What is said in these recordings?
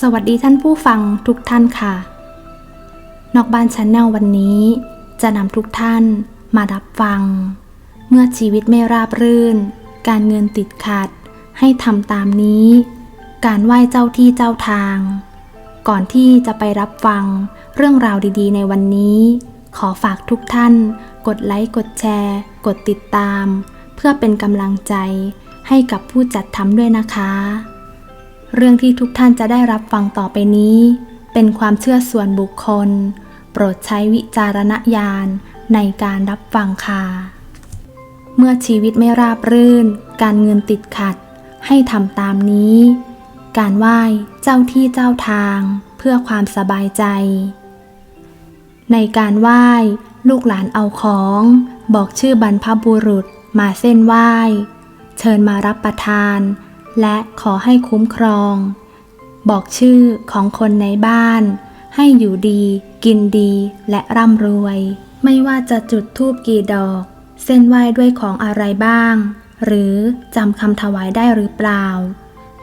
สวัสดีท่านผู้ฟังทุกท่านค่ะ นอกบ้านชันแนลวันนี้ จะนำทุกท่านมารับฟัง เมื่อชีวิตไม่ราบรื่น การเงินติดขัด ให้ทำตามนี้ การไหว้เจ้าที่เจ้าทาง ก่อนที่จะไปรับฟังเรื่องราวดีๆ ในวันนี้ ขอฝากทุกท่าน กดไลค์กดแชร์ กดติดตาม เพื่อเป็นกำลังใจให้กับผู้จัดทำด้วยนะคะ เรื่องที่ทุกท่านจะได้รับฟังต่อไปนี้ เป็นความเชื่อส่วนบุคคล โปรดใช้วิจารณญาณในการรับฟังค่ะ เมื่อชีวิตไม่ราบรื่น การเงินติดขัด ให้ทำตามนี้ การไหว้เจ้าที่เจ้าทางเพื่อความสบายใจ ในการไหว้ลูกหลานเอาของ บอกชื่อบรรพบุรุษมาเส้นไหว้ เชิญมารับประทาน และขอให้คุ้มครอง บอกชื่อของคนในบ้าน ให้อยู่ดี กินดี และร่ำรวย ไม่ว่าจะจุดธูปกี่ดอก เส้นไหว้ด้วยของอะไรบ้าง หรือจำคำถวายได้หรือเปล่า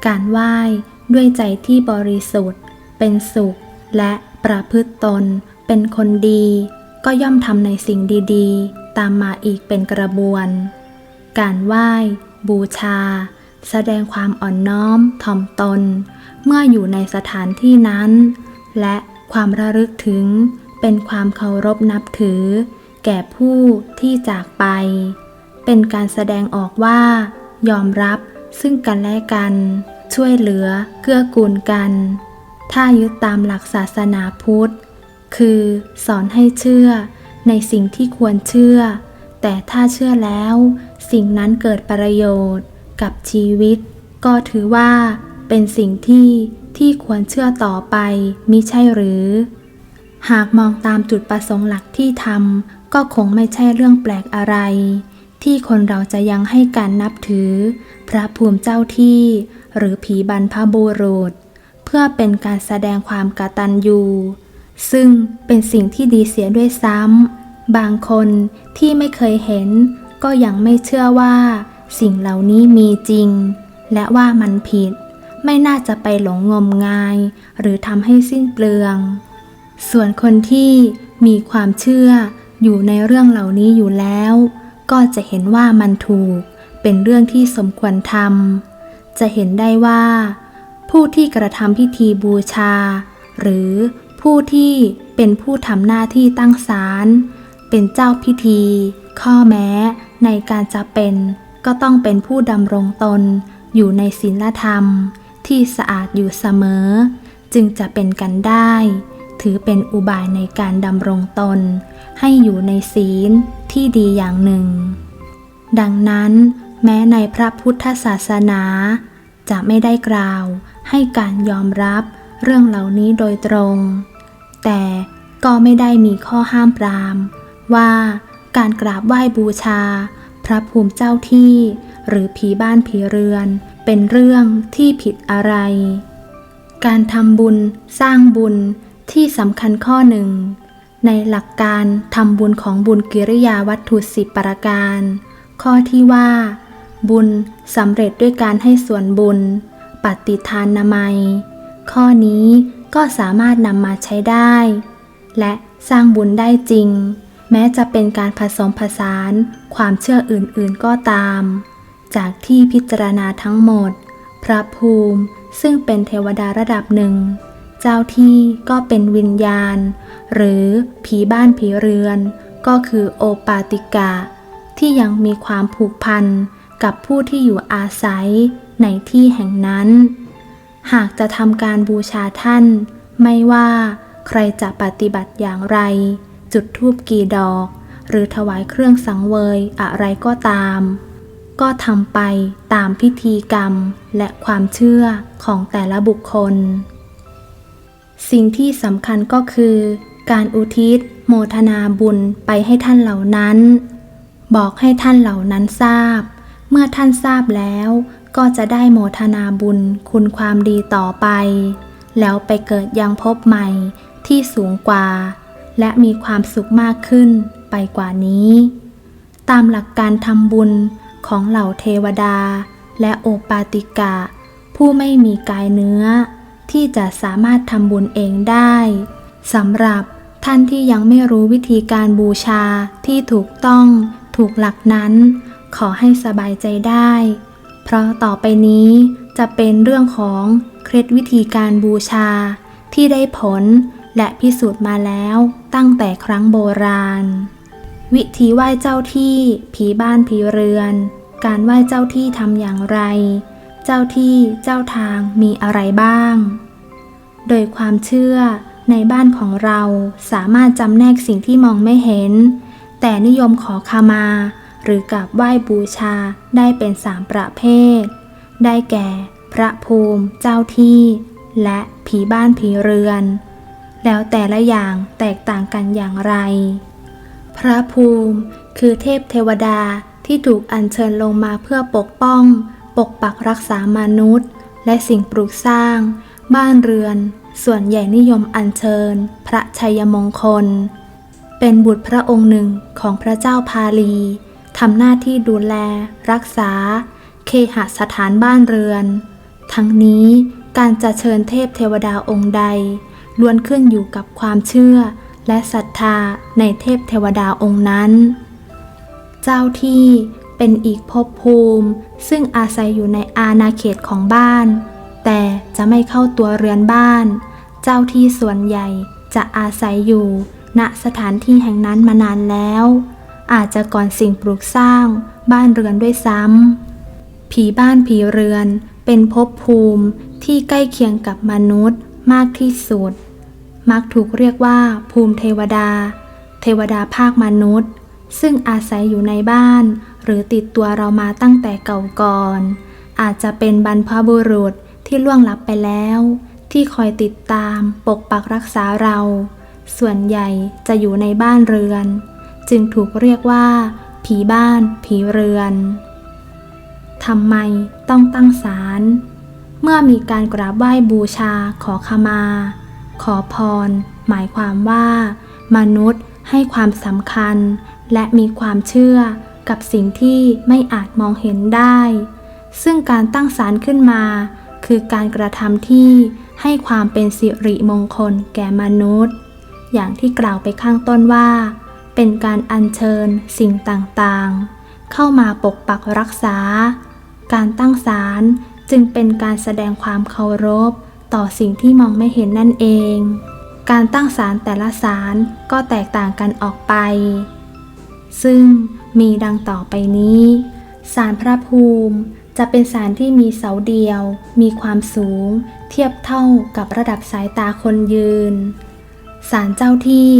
การไหว้ด้วยใจที่บริสุทธิ์ เป็นสุข และประพฤติตน เป็นคนดี ก็ย่อมทำในสิ่งดีๆ ตามมาอีกเป็นกระบวน การไหว้ บูชา แสดงความอ่อนน้อมถ่อมตน เมื่ออยู่ในสถานที่นั้น และความระลึกถึงเป็นความเคารพนับถือ แก่ผู้ที่จากไป เป็นการแสดงออกว่า ยอมรับซึ่งกันและกัน ช่วยเหลือเกื้อกูลกัน ถ้ายึดตามหลักศาสนาพุทธ คือสอนให้เชื่อในสิ่งที่ควรเชื่อ แต่ถ้าเชื่อแล้ว สิ่งนั้นเกิดประโยชน์ กับชีวิต ก็ถือว่าเป็นสิ่งที่ที่ควรเชื่อต่อไปมิใช่หรือ หากมองตามจุดประสงค์หลักที่ทำก็คงไม่ใช่เรื่องแปลกอะไร ที่คนเราจะยังให้การนับถือ พระภูมิเจ้าที่ หรือผีบรรพบุรุษ เพื่อเป็นการแสดงความกตัญญูซึ่งเป็นสิ่งที่ดีเสียด้วยซ้ำบางคนที่ไม่เคยเห็น ก็ยังไม่เชื่อว่า สิ่งเหล่านี้มีจริง และว่ามันผิด ไม่น่าจะไปหลงงมงาย หรือทำให้สิ้นเปลือง ส่วนคนที่มีความเชื่ออยู่ในเรื่องเหล่านี้อยู่แล้ว ก็จะเห็นว่ามันถูก เป็นเรื่องที่สมควรทำจะเห็นได้ว่า ผู้ที่กระทำพิธีบูชา หรือผู้ที่เป็นผู้ทำหน้าที่ตั้งศาลเป็นเจ้าพิธี ข้อแม้ในการจะเป็น ก็ต้องเป็นผู้ดำรงตนอยู่ในศีลธรรมที่สะอาดอยู่เสมอ จึงจะเป็นกันได้ ถือเป็นอุบายในการดำรงตน ให้อยู่ในศีลที่ดีอย่างหนึ่ง ดังนั้น แม้ในพระพุทธศาสนา จะไม่ได้กล่าวให้การยอมรับเรื่องเหล่านี้โดยตรง แต่ก็ไม่ได้มีข้อห้ามปราม ว่าการกราบไหว้บูชา พระภูมิเจ้าที่ หรือผีบ้านผีเรือน เป็นเรื่องที่ผิดอะไร การทำบุญสร้างบุญที่สำคัญข้อหนึ่ง ในหลักการทำบุญของบุญกิริยาวัตถุสิบประการ ข้อที่ว่า บุญสำเร็จด้วยการให้ส่วนบุญ ปฏิทานนามัย ข้อนี้ก็สามารถนำมาใช้ได้ และสร้างบุญได้จริง แม้จะเป็นการผสมผสานความเชื่ออื่นๆก็ตาม จากที่พิจารณาทั้งหมด พระภูมิซึ่งเป็นเทวดาระดับหนึ่ง เจ้าที่ก็เป็นวิญญาณ หรือผีบ้านผีเรือน ก็คือโอปาติกะ ที่ยังมีความผูกพันกับผู้ที่อยู่อาศัยในที่แห่งนั้น หากจะทำการบูชาท่าน ไม่ว่าใครจะปฏิบัติอย่างไร จุดธูปกี่ดอก หรือถวายเครื่องสังเวยอะไรก็ตาม ก็ทำไปตามพิธีกรรมและความเชื่อของแต่ละบุคคล สิ่งที่สำคัญก็คือ การอุทิศ โมทนาบุญไปให้ท่านเหล่านั้น บอกให้ท่านเหล่านั้นทราบ เมื่อท่านทราบแล้วก็จะได้โมทนาบุญคุณความดีต่อไป แล้วไปเกิดยังพบใหม่ที่สูงกว่า และมีความสุขมากขึ้นไปกว่านี้ ตามหลักการทำบุญของเหล่าเทวดา และโอปาติกะ ผู้ไม่มีกายเนื้อ ที่จะสามารถทำบุญเองได้สำหรับท่านที่ยังไม่รู้วิธีการบูชาที่ถูกต้องถูกหลักนั้น ขอให้สบายใจได้ เพราะต่อไปนี้จะเป็นเรื่องของเคล็ดวิธีการบูชาที่ได้ผล และพิสูจน์มาแล้วตั้งแต่ครั้งโบราณ วิธีไหว้เจ้าที่ ผีบ้านผีเรือน การไหว้เจ้าที่ทำอย่างไร เจ้าที่เจ้าทางมีอะไรบ้าง โดยความเชื่อในบ้านของเราสามารถจำแนกสิ่งที่มองไม่เห็น แต่นิยมขอขมา หรือกราบไหว้บูชาได้เป็นสามประเภท ได้แก่ พระภูมิ เจ้าที่ และผีบ้านผีเรือน แล้วแต่ละอย่างแตกต่างกันอย่างไร พระภูมิคือเทพเทวดาที่ถูกอัญเชิญลงมาเพื่อปกป้อง ปกปักรักษามนุษย์ และสิ่งปลูกสร้าง บ้านเรือน ส่วนใหญ่นิยมอัญเชิญ พระชัยมงคล เป็นบุตรพระองค์หนึ่งของพระเจ้าพาลีทำหน้าที่ดูแล รักษา เคหสถานบ้านเรือน ทั้งนี้การจะเชิญเทพเทวดาองค์ใด ล้วนขึ้นอยู่กับความเชื่อ และศรัทธาในเทพเทวดาองค์นั้น เจ้าที่เป็นอีกภพภูมิ ซึ่งอาศัยอยู่ในอาณาเขตของบ้าน แต่จะไม่เข้าตัวเรือนบ้าน เจ้าที่ส่วนใหญ่จะอาศัยอยู่ ณสถานที่แห่งนั้นมานานแล้ว อาจจะก่อนสิ่งปลูกสร้างบ้านเรือนด้วยซ้ำผีบ้านผีเรือนเป็นภพภูมิที่ใกล้เคียงกับมนุษย์ มากที่สุด มักถูกเรียกว่า ภูมิเทวดา เทวดาภาคมนุษย์ ซึ่งอาศัยอยู่ในบ้าน หรือติดตัวเรามาตั้งแต่เก่าก่อน อาจจะเป็นบรรพบุรุษที่ล่วงลับไปแล้ว ที่คอยติดตามปกปักรักษาเรา ส่วนใหญ่จะอยู่ในบ้านเรือน จึงถูกเรียกว่า ผีบ้าน ผีเรือนทำไมต้องตั้งศาล เมื่อมีการกราบไหว้บูชา ขอขมา ขอพร หมายความว่า มนุษย์ให้ความสำคัญ และมีความเชื่อกับสิ่งที่ไม่อาจมองเห็นได้ ซึ่งการตั้งศาลขึ้นมา คือการกระทำที่ให้ความเป็นสิริมงคลแก่มนุษย์ อย่างที่กล่าวไปข้างต้นว่า เป็นการอัญเชิญสิ่งต่างๆ เข้ามาปกปักรักษา การตั้งศาล จึงเป็นการแสดงความเคารพ ต่อสิ่งที่มองไม่เห็นนั่นเอง การตั้งศาลแต่ละศาลก็แตกต่างกันออกไป ซึ่งมีดังต่อไปนี้ศาลพระภูมิจะเป็นศาลที่มีเสาเดียว มีความสูง เทียบเท่ากับระดับสายตาคนยืนศาลเจ้าที่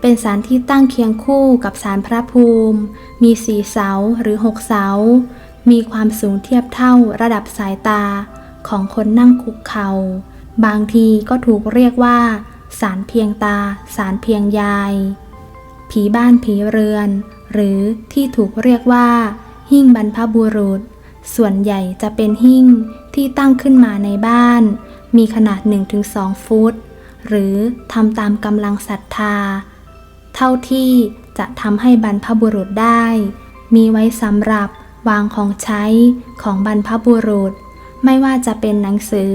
เป็นศาลที่ตั้งเคียงคู่กับศาลพระภูมิ มีสี่เสาหรือหกเสา มีความสูงเทียบเท่าระดับสายตาของคนนั่งคุกเขา่าบางทีก็ถูกเรียกว่าศาลเพียงตาศาลเพียงยาย ผีบ้านผีเรือน หรือที่ถูกเรียกว่า หิ้งบรรพบุรุษ ส่วนใหญ่จะเป็นหิ้งที่ตั้งขึ้นมาในบ้าน มีขนาด 1-2 ฟุต หรือทำตามกำลังศรัทธา เท่าที่จะทำให้บรรพบุรุษได้ มีไว้สำหรับ วางของใช้ของบรรพบุรุษ ไม่ว่าจะเป็นหนังสือ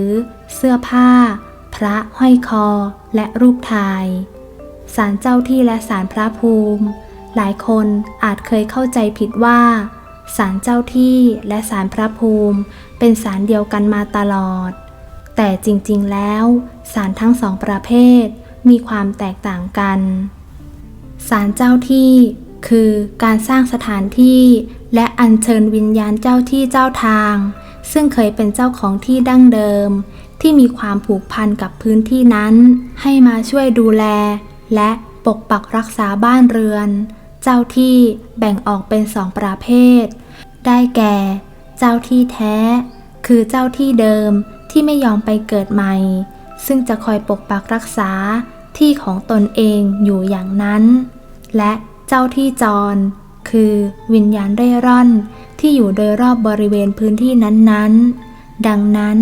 เสื้อผ้า พระห้อยคอ และรูปถ่ายศาลเจ้าที่และศาลพระภูมิ หลายคนอาจเคยเข้าใจผิดว่าศาลเจ้าที่และศาลพระภูมิ เป็นศาลเดียวกันมาตลอด แต่จริงๆแล้วศาลทั้งสองประเภทมีความแตกต่างกันศาลเจ้าที่ คือการสร้างสถานที่ และอัญเชิญวิญญาณเจ้าที่เจ้าทาง ซึ่งเคยเป็นเจ้าของที่ดั้งเดิม ที่มีความผูกพันกับพื้นที่นั้น ให้มาช่วยดูแล และปกปักรักษาบ้านเรือน เจ้าที่แบ่งออกเป็นสองประเภท ได้แก่ เจ้าที่แท้ คือเจ้าที่เดิมที่ไม่ยอมไปเกิดใหม่ ซึ่งจะคอยปกปักรักษาที่ของตนเองอยู่อย่างนั้น และ เจ้าที่จร คือวิญญาณเร่ร่อนที่อยู่โดยรอบบริเวณพื้นที่นั้นๆ ดังนั้น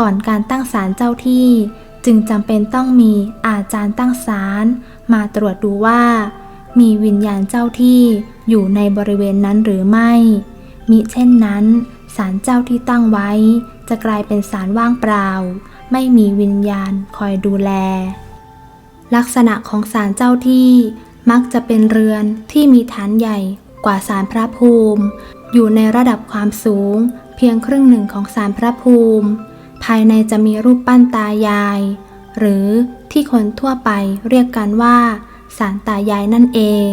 ก่อนการตั้งศาลเจ้าที่ จึงจำเป็นต้องมีอาจารย์ตั้งศาลมาตรวจดูว่า มีวิญญาณเจ้าที่อยู่ในบริเวณนั้นหรือไม่ มิเช่นนั้นศาลเจ้าที่ตั้งไว้ จะกลายเป็นศาลว่างเปล่า ไม่มีวิญญาณคอยดูแล ลักษณะของศาลเจ้าที่ มักจะเป็นเรือนที่มีฐานใหญ่กว่าศาลพระภูมิ อยู่ในระดับความสูง เพียงครึ่งหนึ่งของศาลพระภูมิ ภายในจะมีรูปปั้นตายาย หรือที่คนทั่วไปเรียกกันว่าศาลตายายนั่นเอง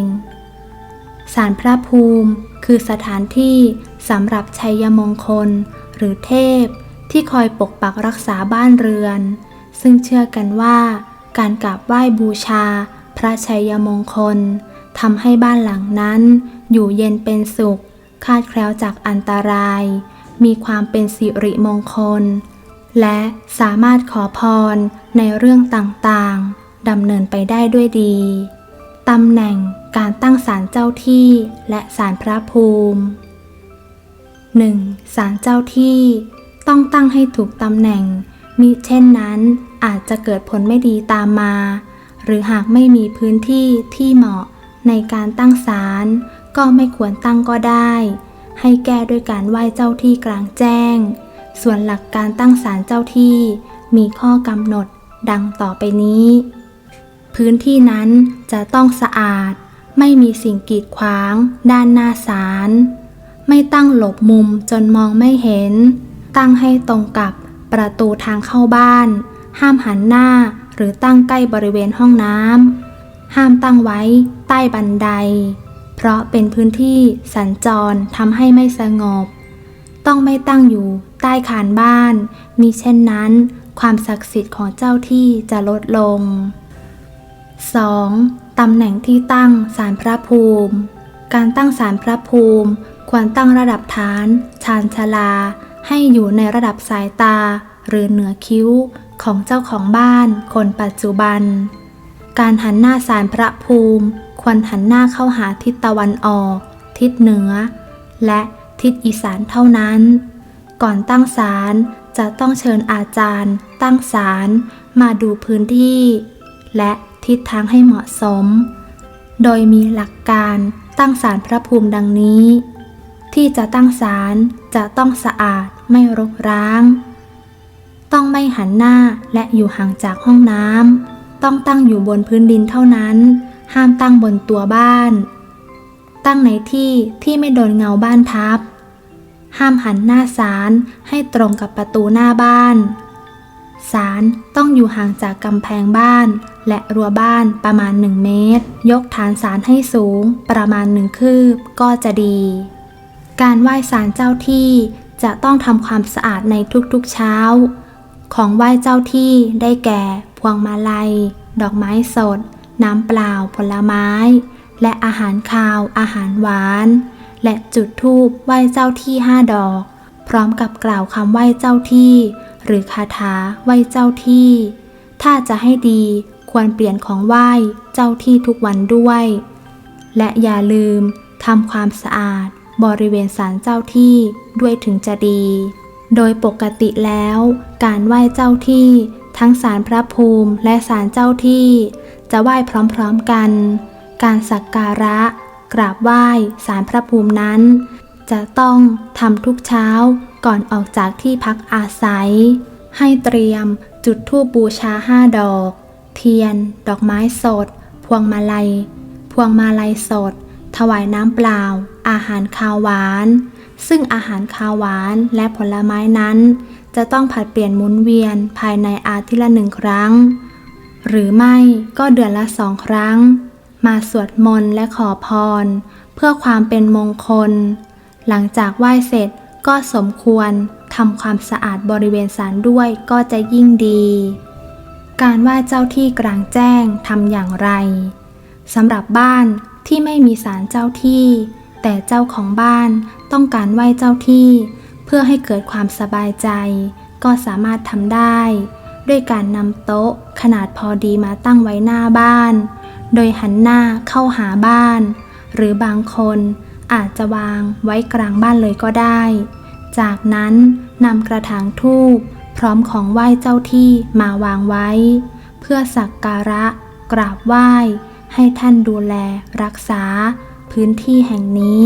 ศาลพระภูมิคือสถานที่สำหรับชัยมงคล หรือเทพ ที่คอยปกปักรักษาบ้านเรือน ซึ่งเชื่อกันว่า การกราบไหว้บูชา พระชัยมงคลทำให้บ้านหลังนั้น อยู่เย็นเป็นสุข คาดแคล้วจากอันตราย มีความเป็นสิริมงคล และสามารถขอพรในเรื่องต่างๆดำเนินไปได้ด้วยดีตำแหน่งการตั้งศาลเจ้าที่และศาลพระภูมิ 1. ศาลเจ้าที่ต้องตั้งให้ถูกตำแหน่งมิเช่นนั้นอาจจะเกิดผลไม่ดีตามมา หรือหากไม่มีพื้นที่ที่เหมาะในการตั้งศาลก็ไม่ควรตั้งก็ได้ ให้แก้ด้วยการไหว้เจ้าที่กลางแจ้ง ส่วนหลักการตั้งศาลเจ้าที่มีข้อกำหนดดังต่อไปนี้ พื้นที่นั้นจะต้องสะอาด ไม่มีสิ่งกีดขวาง ด้านหน้าศาลไม่ตั้งหลบมุมจนมองไม่เห็น ตั้งให้ตรงกับประตูทางเข้าบ้าน ห้ามหันหน้า หรือตั้งใกล้บริเวณห้องน้ำห้ามตั้งไว้ใต้บันได เพราะเป็นพื้นที่สัญจรทำให้ไม่สงบ ต้องไม่ตั้งอยู่ใต้คานบ้านมีเช่นนั้น ความศักดิ์สิทธิ์ของเจ้าที่จะลดลง 2. ตำแหน่งที่ตั้งศาลพระภูมิ การตั้งศาลพระภูมิ ควรตั้งระดับฐาน ชานชาลา ให้อยู่ในระดับสายตา หรือเหนือคิ้ว ของเจ้าของบ้านคนปัจจุบัน การหันหน้าศาลพระภูมิ ควรหันหน้าเข้าหาทิศตะวันออก ทิศเหนือ และทิศอีสานเท่านั้น ก่อนตั้งศาลจะต้องเชิญอาจารย์ ตั้งศาลมาดูพื้นที่ และทิศทางให้เหมาะสม โดยมีหลักการตั้งศาลพระภูมิดังนี้ ที่จะตั้งศาลจะต้องสะอาดไม่รกร้าง ต้องไม่หันหน้าและอยู่ห่างจากห้องน้ำ ต้องตั้งอยู่บนพื้นดินเท่านั้น ห้ามตั้งบนตัวบ้าน ตั้งในที่ที่ไม่โดนเงาบ้านทับ ห้ามหันหน้าศาลให้ตรงกับประตูหน้าบ้านศาลต้องอยู่ห่างจากกำแพงบ้าน และรั้วบ้านประมาณ 1 เมตร ยกฐานศาลให้สูงประมาณหนึ่งคืบก็จะดี การไหว้ศาลเจ้าที่จะต้องทำความสะอาดในทุกๆเช้า ของไหว้เจ้าที่ได้แก่ พวงมาลัย ดอกไม้สด น้ำเปล่าผลไม้ และอาหารคาวอาหารหวาน และจุดธูปไหว้เจ้าที่ห้าดอก พร้อมกับกล่าวคำไหว้เจ้าที่ หรือคาถาไหว้เจ้าที่ ถ้าจะให้ดีควรเปลี่ยนของไหว้เจ้าที่ทุกวันด้วย และอย่าลืมทำความสะอาดบริเวณศาลเจ้าที่ด้วยถึงจะดี โดยปกติแล้ว การไหว้เจ้าที่ ทั้งศาลพระภูมิและศาลเจ้าที่ จะไหว้พร้อมๆกัน การสักการะ กราบไหว้ศาลพระภูมินั้น จะต้องทำทุกเช้าก่อนออกจากที่พักอาศัย ให้เตรียมจุดธูปบูชาห้าดอก เทียน ดอกไม้สด พวงมาลัย พวงมาลัยสด ถวายน้ำเปล่า อาหารคาวหวาน ซึ่งอาหารคาวหวานและผลไม้นั้น จะต้องผัดเปลี่ยนหมุนเวียนภายในอาทิตย์ละหนึ่งครั้ง หรือไม่ก็เดือนละสองครั้ง มาสวดมนต์และขอพร เพื่อความเป็นมงคล หลังจากไหว้เสร็จก็สมควรทำความสะอาดบริเวณศาลด้วยก็จะยิ่งดี การไหว้เจ้าที่กลางแจ้งทำอย่างไรสำหรับบ้านที่ไม่มีศาลเจ้าที่ แต่เจ้าของบ้าน ต้องการไหว้เจ้าที่ เพื่อให้เกิดความสบายใจ ก็สามารถทำได้ ด้วยการนำโต๊ะขนาดพอดีมาตั้งไว้หน้าบ้าน โดยหันหน้าเข้าหาบ้าน หรือบางคนอาจจะวางไว้กลางบ้านเลยก็ได้ จากนั้นนำกระถางทูบพร้อมของไหว้เจ้าที่มาวางไว้ เพื่อสักการะ กราบไหว้ ให้ท่านดูแลรักษา พื้นที่แห่งนี้